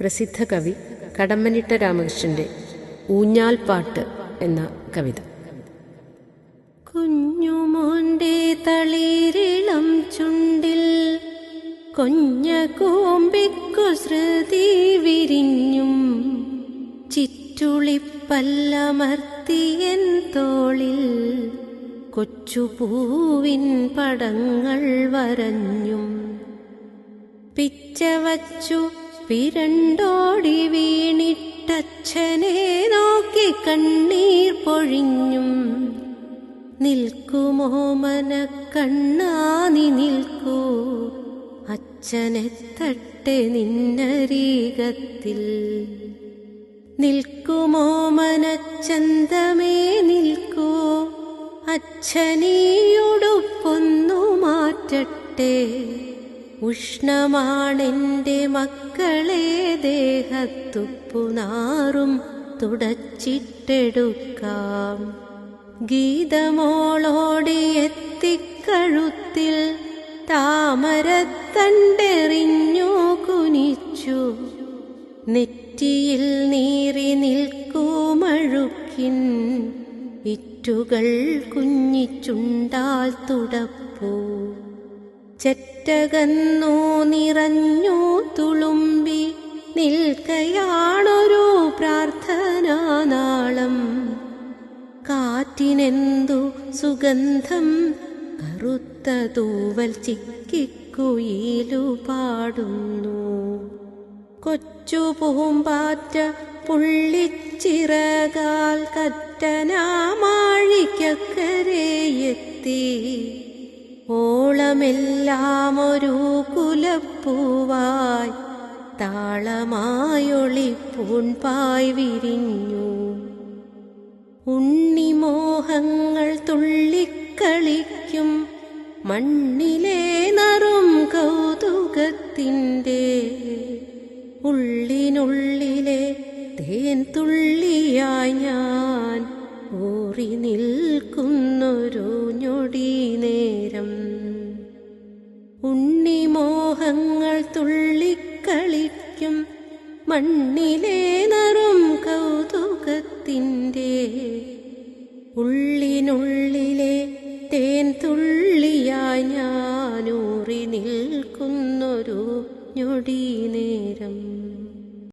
പ്രസിദ്ധ കവി കടമ്മനിട്ട രാമകൃഷ്ണന്റെ ഊഞ്ഞാൽ പാട്ട് എന്ന കവിത. കുഞ്ഞുമോന്റെ തളിരിളം ചുണ്ടിൽ കൊഞ്ഞ കൂമ്പിക്കു ശ്രുതി വിരിഞ്ഞും ചിറ്റുളിപ്പല്ലമർത്തിയൻ തോളിൽ കൊച്ചുപൂവിൻ പടങ്ങൾ വരഞ്ഞും പിച്ചവച്ചു പിരണ്ടോടി വീണിട്ടച്ഛനെ നോക്കി കണ്ണീർ പൊഴിഞ്ഞും. നിൽക്കുമോ മന കണ്ണാനി നിൽക്കൂ. അച്ഛനെ തട്ടെ നിന്നരീകത്തിൽ. നിൽക്കുമോ മനച്ചന്തമേ നിൽക്കൂ. അച്ഛനീയുടുപ്പൊന്നു മാറ്റട്ടെ. ഉഷ്ണമാണെന്റെ മക്കളെ ദേഹത്തുപ്പുനാറും തുടച്ചിട്ടെടുക്കാം. ഗീതമോളോടി എത്തിക്കഴുത്തിൽ താമരത്തണ്ടെറിഞ്ഞു കുനിച്ചു. നെറ്റിയിൽ നീറി നിൽക്കുമഴുക്കിൻ ഇറ്റുകൾ കുഞ്ഞിച്ചുണ്ടാൽ തുടപ്പൂ. ചെറ്റകന്നു നിറഞ്ഞു തുളുമ്പി നിൽക്കയാണൊരു പ്രാർത്ഥനാനാളം കാറ്റിനെന്തു സുഗന്ധം കറുത്ത തൂവൽ ചിക്കിക്കുയിലു പാടുന്നു. കൊച്ചു പൂമ്പാറ്റ പുള്ളിച്ചിറകാൽ കറ്റനാമാഴിക്കക്കരയെത്തി ഓളമെല്ലാം ഒരു കുലപ്പൂവായി താളമായൊളിപ്പൂൺപായ് വിരിഞ്ഞു. ഉണ്ണിമോഹങ്ങൾ തുള്ളിക്കളിക്കും മണ്ണിലെ നറും കൗതുകത്തിന്റെ ഉള്ളിനുള്ളിലെ തേൻ തുള്ളിയായി ഞാൻ ഊറി ഉണ്ണിമോഹങ്ങൾ തുള്ളിക്കളിക്കും മണ്ണിലെ നറും കൗതുകത്തിന്റെ. ഉള്ളിനുള്ളിലെ തേൻ തുള്ളിയായി ഞാനൂറി നിൽക്കുന്നൊരു ഞൊടി നേരം.